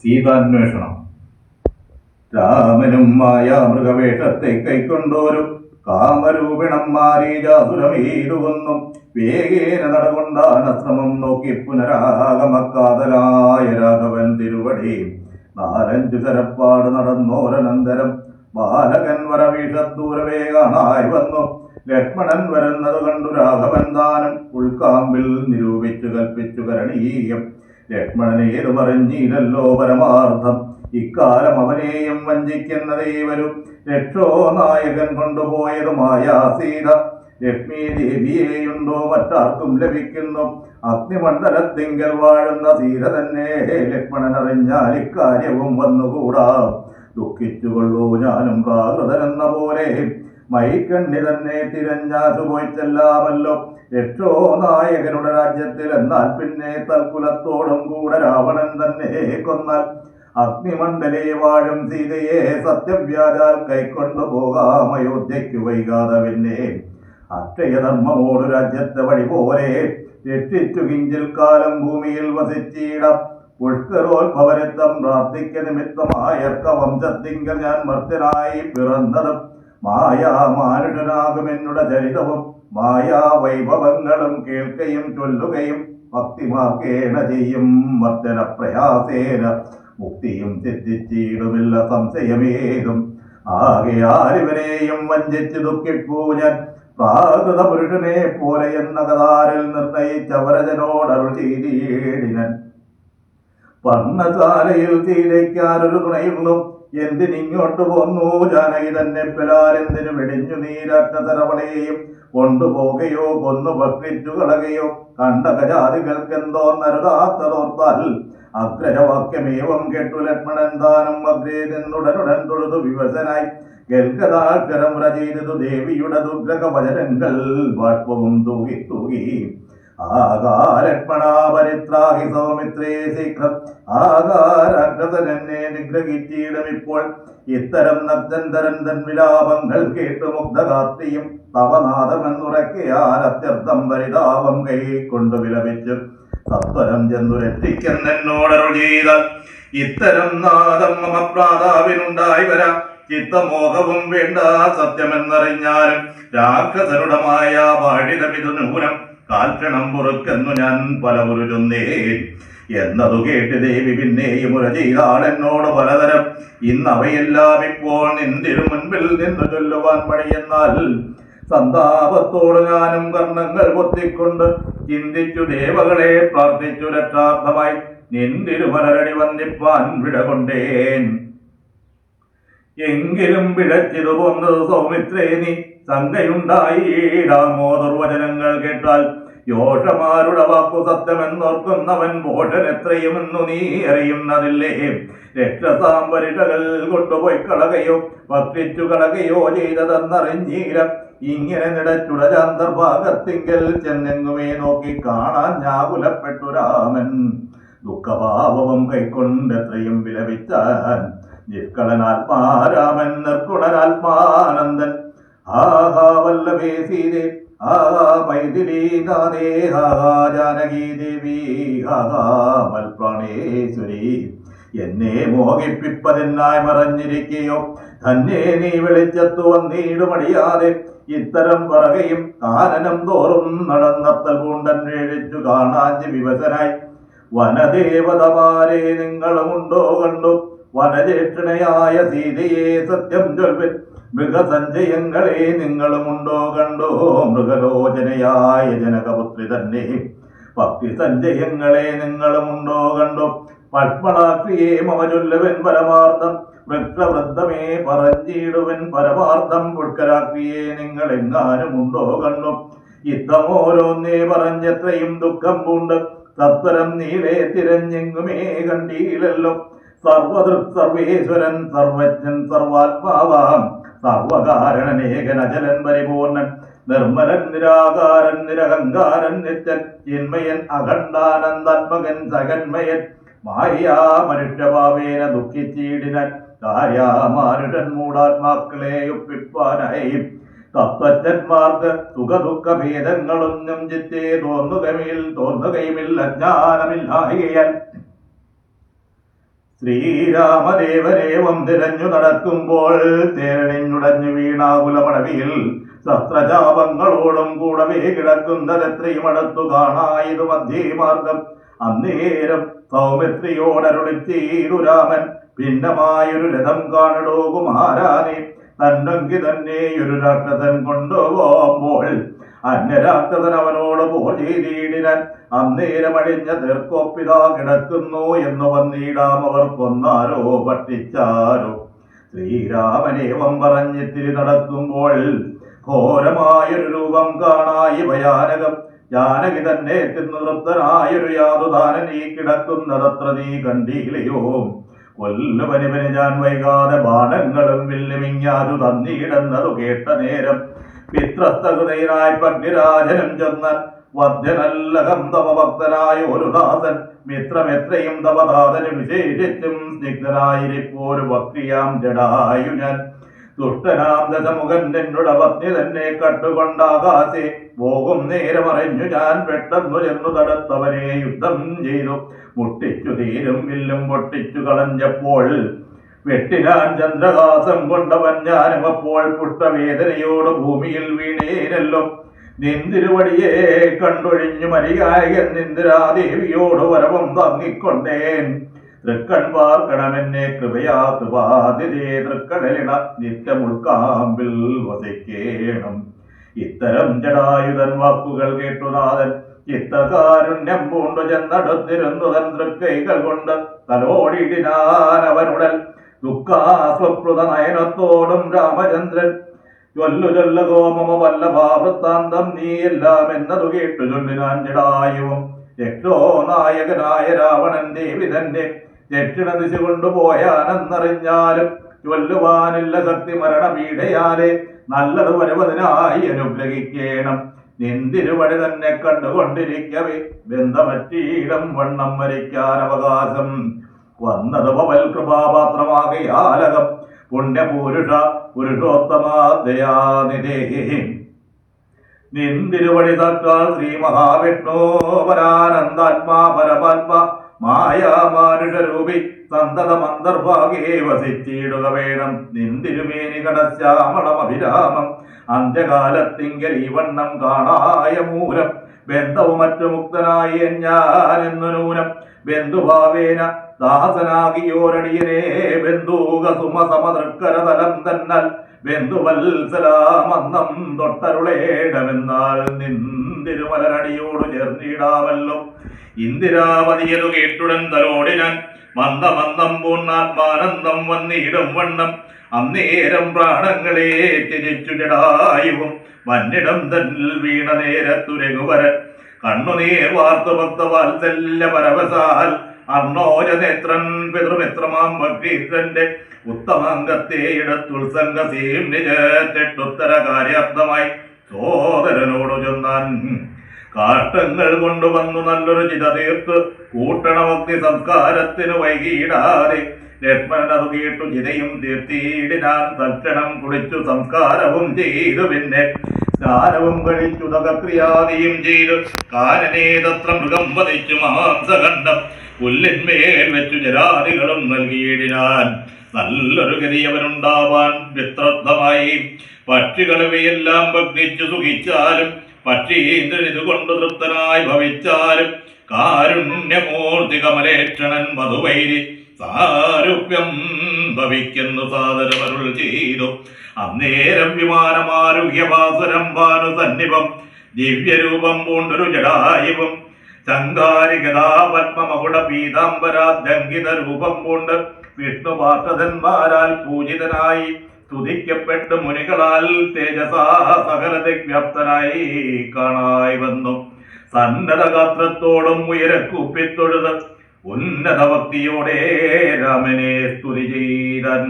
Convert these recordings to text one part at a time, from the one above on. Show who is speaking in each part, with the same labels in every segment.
Speaker 1: സീതാന്വേഷണം. രാമനും മായാമൃഗവേഷത്തെ കൈക്കൊണ്ടോരു കാമരൂപിണം മാരീജാസുരമീരുവെന്നും വേഗേന നടകൊണ്ടാനശ്രമം നോക്കി പുനരാഗമക്കാതലായ രാഘവൻ തിരുവടി. നാലഞ്ചു തരപ്പാട് നടന്നോരനന്തരം ബാലകൻ വരവീഷത്തൂരവേ കാണായി വന്നു. ലക്ഷ്മണൻ വരുന്നത് കണ്ടു രാഘവൻ താനും ഉൾക്കാമ്പിൽ നിരൂപിച്ചു കൽപ്പിച്ചു കരണീയം. ലക്ഷ്മണനേതു പറഞ്ഞില്ലല്ലോ പരമാർത്ഥം. ഇക്കാലം അവനെയും വഞ്ചിക്കുന്നതേ വരും രക്ഷോ നായകൻ കൊണ്ടുപോയതുമായ സീത ലക്ഷ്മി ദേവിയെയുണ്ടോ മറ്റാർക്കും ലഭിക്കുന്നു. അഗ്നിമണ്ഡലത്തിങ്കൽ വാഴുന്ന സീത തന്നെ ലക്ഷ്മണൻ അറിഞ്ഞാൽ ഇക്കാര്യവും വന്നുകൂടാ. ദുഃഖിച്ചുകൊള്ളൂ ഞാനും പ്രാകൃതനെന്ന പോലെ. മൈക്കണ്ണി തന്നെ തിരഞ്ഞാതു പോയി ചെല്ലാമല്ലോ രക്ഷോ നായകനുടെ രാജ്യത്തിൽ എന്നാൽ പിന്നെ തൽക്കുലത്തോടും കൂടെ രാവണൻ തന്നെ കൊന്നാൽ അഗ്നിമണ്ഡലേ വാഴും സീതയെ സത്യവ്യാജാൽ കൈക്കൊണ്ടു പോകാം അയോധ്യയ്ക്ക് വൈകാതെ പിന്നെ. അക്ഷയധർമ്മമോട് രാജ്യത്തെ വഴി പോലെ രക്ഷിച്ചു കിഞ്ചിൽ കാലം ഭൂമിയിൽ വസിച്ചിടം. പുഷ്കരോത്ഭവരത്വം പ്രാർത്ഥിക്ക നിമിത്തമായ വംശത്തിങ്കൽ ഞാൻ മർത്തനായി പിറന്നതും. മായാ മാനുഷനാകുമെന്നുട ചരിതവും. മായാ വൈഭവങ്ങളും കേൾക്കുകയും ചൊല്ലുകയും ഭക്തിമാക്കേണ ചെയ്യും മർദ്ദന പ്രയാസേന മുക്തിയും സിദ്ധിച്ചിടുമില്ല സംശയമേതും. ആകെ ആരിവരെയും വഞ്ചിച്ച് ദുഃഖിപ്പൂ ഞാൻ. പ്രാകൃത പുരുഷനെ പോലെ എന്ന കഥാരിൽ നിർണയിച്ചവരജനോടരുൾ ചെയ്തിയേടിനൻ പർണശാലയിൽ തീരയ്ക്കാനൊരു തുണയുള്ളൂ എന്തിനിങ്ങോട്ട് പോന്നു? ജാനകി തന്നെ പിലാരെന്തിനു വെടിഞ്ഞു നീരാറ്റ തരവളയെയും കൊണ്ടുപോകയോ കൊന്നു പക്കിറ്റു കളകയോ? കണ്ട ഗജാതികൾക്കെന്തോ നരതാത്തതോർത്താൽ അഗ്രജവാക്യമേവം കേട്ടു ലക്ഷ്മണൻ താനും അഗ്രേ നിന്നുടനുടൻ തൊഴുതു വിവശനായി. ഗൽഗതാക്ഷരം രചയിതു ദേവിയുടെ ദുർഗക വചനങ്ങൾ ബാഷ്പവും തൂകി തൂകി ആകാരക്ഷണാപരിത്രാഹി സൗമിത്രേ ശീഘ്രം. ആകാരാഗ്രതനെന്നെ നിഗ്രഹിച്ചിടും ഇപ്പോൾ. ഇത്തരം നഗ്നന്തരൻ തൻ വിലാപങ്ങൾ കേട്ടു മുഗ്ധകാർത്തിയും തവനാഥമെന്നുറക്കിയാൽ അത്യർത്ഥം പരിതാപം കൈ കൊണ്ടു വിലപിച്ചു. സത്വരം ചെന്നു ചെയ്ത ഇത്തരം നാദം മമ വരാം. ചിത്തമോഹവും വേണ്ട സത്യമെന്നറിഞ്ഞാലും രാക്ഷസരുടമായ ബാഴിതമിതു നൂനം. കാൽക്ഷണം പൊറുക്കെന്നു ഞാൻ പല ഉരുന്നേ എന്നതു കേട്ട് ദേവി പിന്നെയും മുര ചെയ്താൾ എന്നോട് പലതരം. ഇന്നവയെല്ലാം ഇപ്പോൾ നിന്തിരു മുൻപിൽ നിന്ന് ചൊല്ലുവാൻ പണിയെന്നാൽ സന്താപത്തോട് ഞാനും കർണങ്ങൾ പൊത്തിക്കൊണ്ട് ചിന്തിച്ചു ദേവകളെ പ്രാർത്ഥിച്ചു രക്ഷാർത്ഥമായി നിന്തിരുമലരടി വന്നിപ്പാൻ വിടകൊണ്ടേൻ. എങ്കിലും പിഴച്ചിതു പോന്നത് സൗമിത്രേ നീ ശങ്കയുണ്ടായിടാമോ ദുർവചനങ്ങൾ കേട്ടാൽ. യോഷമാരുടെ വാക്കു സത്യമെന്നോർക്കുന്നവൻ ഭോഷൻ എത്രയുമെന്നു നീ അറിയുന്നതില്ലേ? രക്ഷസാമ്പരിഷകൾ കൊണ്ടുപോയി കളകയോ ഭക്ഷിച്ചു കളകയോ ചെയ്തതെന്നറിഞ്ഞീല ഇങ്ങനെ നിടച്ചുടരാന്തർഭാഗത്തിങ്കൽ ചെന്നെങ്ങുമേ നോക്കി കാണാൻ ഞാകുലപ്പെട്ടു രാമൻ. ദുഃഖഭാവവും കൈക്കൊണ്ടെത്രയും വിലപിച്ചാൻ. നിഷ്കളനാത്മാരാമൻ നിർഗുണനാത്മാനന്ദൻ ആഹാ വല്ലഭേ ആഹാ ദേവി എന്നെ മോഹിപ്പിപ്പതെന്നായി മറഞ്ഞിരിക്കുകയോ തന്നെ നീ വെളിച്ചത്തു വന്നീടുമടിയാതെ ഇത്തരം പറകയും കാനനം തോറും നടന്നത്തൽ വേഴിച്ചു കാണാഞ്ച് വിവശനായി. വനദേവതമാരെ നിങ്ങളുമുണ്ടോ കണ്ടു? വനജേക്ഷണയായ സീതയെ സത്യം ചൊൽവിൻ. മൃഗസഞ്ചയങ്ങളെ നിങ്ങളുമുണ്ടോ കണ്ടോ? മൃഗലോചനയായ ജനകപുത്രി തന്നെ. ഭക്തി സഞ്ചയങ്ങളെ നിങ്ങളുമുണ്ടോ കണ്ടോ? പത്മളാക്രിയെ മവചൊല്ലുവൻ പരമാർത്ഥം. വൃക്ഷവൃദ്ധമേ പറഞ്ഞിടുവൻ പരമാർത്ഥം. പുഷ്കരാക്രിയെ നിങ്ങൾ എങ്ങാനും ഉണ്ടോ കണ്ടു? യുദ്ധമോരോന്നേ പറഞ്ഞത്രയും ദുഃഖം പൂണ്ട്. സത്വരം നീളെ തിരഞ്ഞെങ്ങുമേ കണ്ടീലല്ലോ. സർവേശ്വരൻ സർവജ്ഞൻ സർവാത്മാവാം. സർവകാരണനേകൻ അജലൻ പരിപൂർണൻ. നിർമ്മലൻ നിരാകാരൻ നിരഹങ്കാരൻ നിത്യൻ ചിന്മയൻ അഖണ്ഡാനന്ദാത്മകൻ സകന്മയൻ. മായാ മനുഷ്യഭാവേന ദുഃഖിച്ചീടിനൻ. കാര്യാമാനുഷൻ മൂടാത്മാക്കളെ ഒപ്പിപ്പാനായി. തത്വജ്ഞന്മാർക്ക് സുഖദുഃഖ ഭേദങ്ങളൊന്നും ചിത്തേ തോന്നുകമിൽ തോന്നുകയുമില്ല അജ്ഞാനമില്ലായകയാൽ ശ്രീരാമദേവരേവം തിരഞ്ഞു നടക്കുമ്പോൾ തേരണിഞ്ഞുടഞ്ഞു വീണാകുലമടവിയിൽ ശസ്ത്രജാപങ്ങളോടും കൂടവേ കിടക്കുന്നതെത്രയും അടുത്തു കാണായത് മധ്യമാർഗം. അന്നേരം സൗമിത്രിയോടരുളിച്ചീരു രാമൻ ഭിന്നമായൊരു രഥം കാണടോ കുമാരാനെ തന്നെങ്കി തന്നെയൊരു രാക്ഷസൻ കൊണ്ടുപോകുമ്പോൾ അന്യരാക്ഷസൻ അവനോട് പോർ ചെയ്തിടിനൻ അന്നേരമഴിഞ്ഞ തീർക്കൊപ്പിതാ കിടക്കുന്നു എന്ന് വന്നിടാം അവർ കൊന്നാരോ പട്ടിച്ചാരോ ശ്രീരാമനേവം പറഞ്ഞിത്തിരി നടക്കുമ്പോൾ ഘോരമായൊരു രൂപം കാണായി ഭയാനകം. ജാനകി തന്നെ തിന്നു തൃപ്തനായൊരു യാതുദാനൻ ഈ കിടക്കുന്നതത്ര നീ കണ്ടീലയോ കൊല്ലുവനിവന് ഞാൻ വൈകാതെ ബാണങ്ങളും വില്ലുമിങ്ങാതു തന്നിടുന്നതു കേട്ട നേരം പിത്രസ്തകൃതയിനായി പഗ്നിരാജനും ചെന്ന് വർദ്ധനല്ലകം തവ ഭക്തനായ ഒരു ദാസൻ മിത്രമെത്രയും തവദാതന് വിശേഷിച്ചും സ്നിഗ്ധനായിരിപ്പോരു ഭക്തിയാം ജഡായു ഞാൻ ദുഷ്ടനാം ദശമുഖൻ നിന്നുട പത്നി തന്നെ കട്ടുകൊണ്ടാകാശെ പോകും നേരമറിഞ്ഞു ഞാൻ പെട്ടെന്നു ചെന്നു തടുത്തവനെ യുദ്ധം ചെയ്തു. മുട്ടിച്ചു തീരും വില്ലും പൊട്ടിച്ചു കളഞ്ഞപ്പോൾ വെട്ടിനാൻ ചന്ദ്രഹാസം കൊണ്ടവൻ ഞാനും അപ്പോൾ പുഷ്ടവേദനയോട് ഭൂമിയിൽ വീണേനല്ലോ നിന്തിരുവടിയെ കണ്ടൊഴിഞ്ഞു മരികായകൻ നിന്ദിരാദേവിയോട് വരവം തങ്ങിക്കൊണ്ടേൻ തൃക്കൺ പാർക്കണമെന്നെ കൃപയാ കൃപാതിരേ തൃക്കടലിണ നിത്യമുൾക്കാമ്പിൽ വസിക്കേണം. ഇത്തരം ജടായുധൻ വാക്കുകൾ കേട്ടുനാഥൻ ചിത്തകാരുണ്യം പൂണ്ടു ചെന്നടുത്തിരുന്നു തൃക്കൈകൾ കൊണ്ട് തലോടിയിടാൻ അവനുടൽ. ദുഃഖാസ്വപ്ലുത നയനത്തോടും രാമചന്ദ്രൻ. ചൊല്ലു ചൊല്ല ഗോമമ വല്ലഭാവൃത്താന്തം നീ എല്ലാം എന്നതു കേട്ടു ചൊല്ലിനാൻ ജടായുവും രക്ഷോ നായകനായ രാവണൻ ദേവി തന്നെ. ദക്ഷിണ ദിശ കൊണ്ടുപോയാനെന്നറിഞ്ഞാലും ചൊല്ലുവാനില്ല ശക്തി മരണപീഠയാലെ നല്ലത് വരുവതിനായി അനുഗ്രഹിക്കേണം. നിന്തിരുവടി തന്നെ കണ്ടുകൊണ്ടിരിക്കവേ. ബന്ധമറ്റീടം വണ്ണം മരിക്കാൻ അവകാശം. വന്നത് പവൽ കൃപാപാത്രമാകയാലകം പുണ്യപൂരുഷ പുരുഷോത്തമാദയാനിധേ നിന്തിരുവടി തക്കാൽ ശ്രീ മഹാവിഷ്ണു പരാനന്ദാത്മാ പരമാത്മ മായാമാനുഷരൂപി സന്തതമന്തർഭാഗേ വസിച്ചിടുക വേണം. നിന്തിരുമേനി കടശ്യാമളം അഭിരാമം അന്ത്യകാലത്തിങ്കൽ ഈ വണ്ണം കാണായ മൂലം. ബന്ധവും മറ്റു മുക്തനായി ഞാൻ എന്നു നൂനം ബന്ധുഭാവേന ദാസനാകിയോരടിയനെ ബന്ധൂക സുമസമതൃക്കരതലം തന്നൽ ബന്ധുവത്സലാമന്നം തൊട്ടരുളേടമെന്നാൽ നിന്തിരുമലരടിയോട് ചേർന്നിടാമല്ലോ. ഇന്ദിരാവതിയതു കേട്ടുടൻ തലോടിനാൻ മന്ദമന്ദം പൂർണാത്മാനന്ദം വന്നിടും വണ്ണം. അന്നേരം പ്രാണങ്ങളെ തിരിച്ചു ജടായുവും വന്നിടം തന്നിൽ വീണ നേരത്തു രഘുവരൻ കണ്ണുനീർ വാർത്തു ഭക്തവാത്സല്യ പരവസാൽ അർണോജ നേത്രൻ പിതൃമിത്രമാം ഭക്തീന്ദ്രന്റെ ഉത്തമാംഗത്തെ ഇടത്തുത്സംഗസീം നിജത്തെട്ടുത്തര കാര്യാർത്ഥമായി സോദരനോടു ചെന്നാൻ കാട്ടങ്ങൾ കൊണ്ടുവന്നു നല്ലൊരു ചിത തീർത്ത് കൂട്ടണമഗ്നി സംസ്കാരത്തിന് വൈകിയിടാതെ ലക്ഷ്മണൻ അത് കേട്ടു ചിതയും തീർത്തിയിടിനാൻ തൽക്ഷണം കുളിച്ചു സംസ്കാരവും ചെയ്തു പിന്നെ സ്നാനവും കഴിച്ചു തകക്രിയാദിയും ചെയ്തു കാനനേതത്ര മൃഗം വധിച്ചു മാംസഖണ്ഡം പുല്ലിന്മേൽ വെച്ചു ജരാദികളും നൽകിയിടിനാൻ. നല്ലൊരു ഗതിയവനുണ്ടാവാൻ വിത്രദ്ധമായി പക്ഷികളവയെല്ലാം ഭക്തിച്ചു സുഖിച്ചാലും പക്ഷീന്ദ്രൻ ഇതുകൊണ്ട് തൃപ്തനായി ഭവിച്ചാലും കാരുണ്യമൂർത്തി കമലേക്ഷണൻ മധുവൈരി സാരൂപ്യം ഭവിക്കുന്നു സാദരമരുൾ ചെയ്തു. അന്നേരം വിമാനമാരുഹ്യവാസുരം ഭാനു സന്നിപം ദിവ്യരൂപം പൂണ്ടൊരു ജടായുവും ചങ്കാരി ഗതാപത്മമകുട പീതാംബരാദ്യങ്കിത രൂപം കൊണ്ട് വിഷ്ണു പാർഷദന്മാരാൽ പൂജിതനായി സ്തുതിക്കപ്പെട്ട് മുനികളാൽ തേജസാ സകലത വ്യാപ്തനായി കാണായി വന്നു. സന്നദ്ധ ഗാത്രത്തോടും ഉയരക്കുപ്പിത്തൊഴുത് ഉന്നത ഭക്തിയോടെ രാമനെ സ്തുതി ചെയ്തൻ.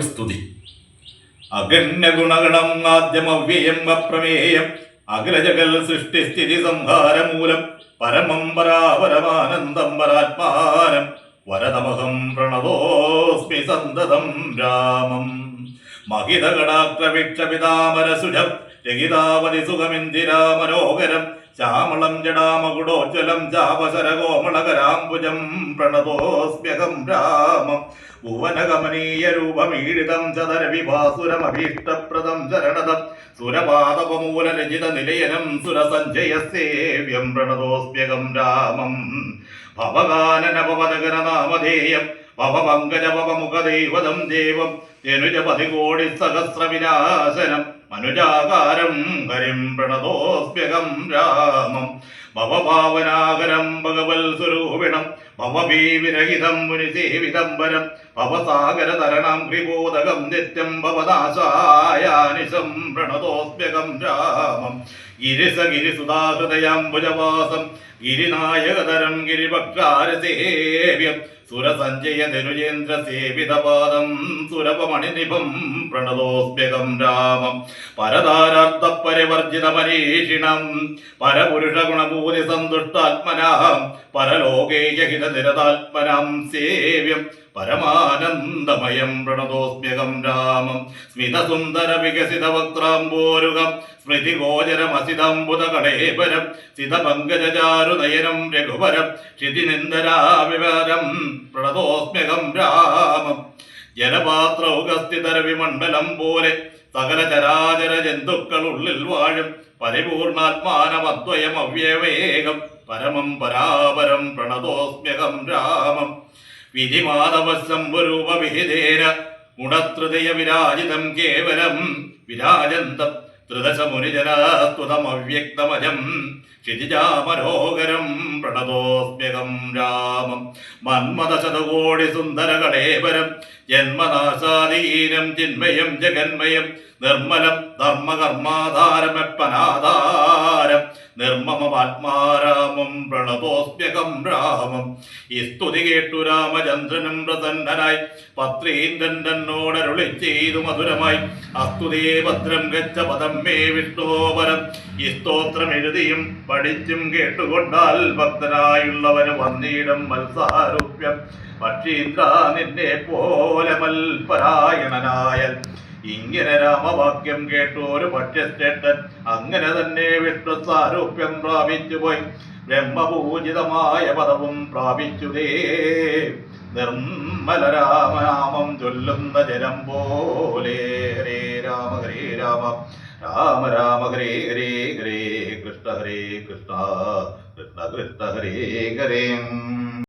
Speaker 2: സ്തുതി. അഗണ്യ ഗുണഗണം ആദ്യമവ്യയം അപ്രമേയം അഖിലജഗൽ സൃഷ്ടിസ്ഥിതി സംഹാരമൂലം പരമം പരാപരമാനന്ദം പരാത്മാനം വരതമഹം പ്രണവോസ്മി സന്തതം രാമം. മഹിതകടാക്രവിക്ഷപിതാമരസുജം രഹിതാവതി സുഖമിന്ദിരാ മനോഹരം ചാമളം ജടാമകുടോജ്വലം ചാപസരകോമളകരാംബുജം പ്രണതോസ്മ്യഹം രാമം. ഭുവനഗമനീയ രൂപമീഡിതം ചതരവിഭാസുരമഭീഷ്ടപ്രദം ചരണതം. സുരപാതപമൂലരചിത നിലയനം സുരസഞ്ജയസേവ്യം പ്രണതോസ്മ്യഹം രാമം. ഭവഗാനനവപദഗനനാമധേയം ഭവപങ്കജപമുഖദൈവതം ദേവം. ജനുജപതികോടി സഹസ്രവിനാശനം. മനുജാകാരം ഹരിം പ്രണതോസ്മ്യകം രാമം. ഭവഭാവനാകരം ഭഗവൽ സ്വരൂപിണം ഭവഭീവിരഹിതം മുനിസേവിതംബരം. ഭവസാഗരതരണം ഹ്രിബോധകം നിത്യം ഭവനാശായാനിശം പ്രണതോസ്മ്യകം രാമം. ഗിരിസ ഗിരിസുതാഹൃദയം ഭുജവാസം ഗിരിനായകതരം ഗിരിഭക്താരസേവ്യം സുരസഞ്ജയ നിരുജേന്ദ്ര സേവിതപാദം സുരപമണിനിഭം പ്രണതോസ്മ്യകം രാമം. പരതാരാർത്ഥ പരിവർജിത പരീക്ഷിണം പരപുരുഷ ഗുണഭൂതി സന്തുഷ്ടാത്മനാം പരലോകേയഹിത നിരതാത്മനാം സേവ്യം. പരമാനന്ദമയം പ്രണതോസ്മ്യകം രാമം. സ്മിതസുന്ദര വികസിത വക്രാംബോരുകം സ്മൃതിഗോചരമസിതംബുത കടേപരം സിതപങ്കജാരുനയനം രഘുപരം ക്ഷിതിനിന്ദരാവിവരം. പ്രണതോസ്മ്യകം രാമം. ജലപാത്രൗകസ്ഥിതര വിമണ്ഡലം പോലെ സകല ചരാചര ജന്തുക്കൾ ഉള്ളിൽ വാഴും പരിപൂർണാത്മാനമദ്വയം അവ്യവേകം പരമം പരാപരം പ്രണതോസ്മ്യകം രാമം. വിധിമാധവശംഭുരൂപ വിഹിതേന ഗുണത്രിതയ വിരാജിതം കേവലം വിരാജന്ത ത്രിദശമുനിജനാസ്തുതമവ്യക്തമജം ക്ഷിതിജാമനോഹരം പ്രണതോസ്മ്യകം രാമം മന്മദശതകോടി സുന്ദരകളേവരം ജന്മനാശാദീനം ചിന്മയം ജഗന്മയം നിർമ്മലം ധർമ്മകർമാധാരമപ്പനാധാരം നിർമ്മമമാത്മാരാമം പ്രണതോസ്മ്യകം രാമം. ഈ സ്തുതി കേട്ടു രാമചന്ദ്രനും പ്രസന്നനായി. പത്രീന്ദ്രൻ തന്നോടരുളി ചെയ്തു മധുരമായി. അസ്തുതേ ഭദ്രം ഗച്ച പദം മേ വിഷ്ണോപരം ഈ സ്തോത്രം എഴുതിയും പഠിച്ചും കേട്ടുകൊണ്ടാൽ ഭക്തനായുള്ളവന് വന്നിടം മത്സാരൂപ്യം പക്ഷീന്ദ്ര നിന്നെ പോലെ മൽപരായണനായൽ ഇങ്ങനെ രാമവാക്യം കേട്ടു ഒരു പക്ഷ്യശ്രേഷ്ഠൻ അങ്ങനെ തന്നെ വിഷ്ണു സാരൂപ്യം പ്രാപിച്ചുപോയി. ബ്രഹ്മപൂജിതമായ പദവും പ്രാപിച്ചുതേ. നിർമ്മല രാമനാമം ചൊല്ലുന്ന ജനം പോലെ. ഹരേ രാമ ഹരേ രാമ. രാമ രാമ ഹരേ ഹരേ ഹരേ കൃഷ്ണ ഹരേ കൃഷ്ണ. കൃഷ്ണ കൃഷ്ണ ഹരേ ഹരേ.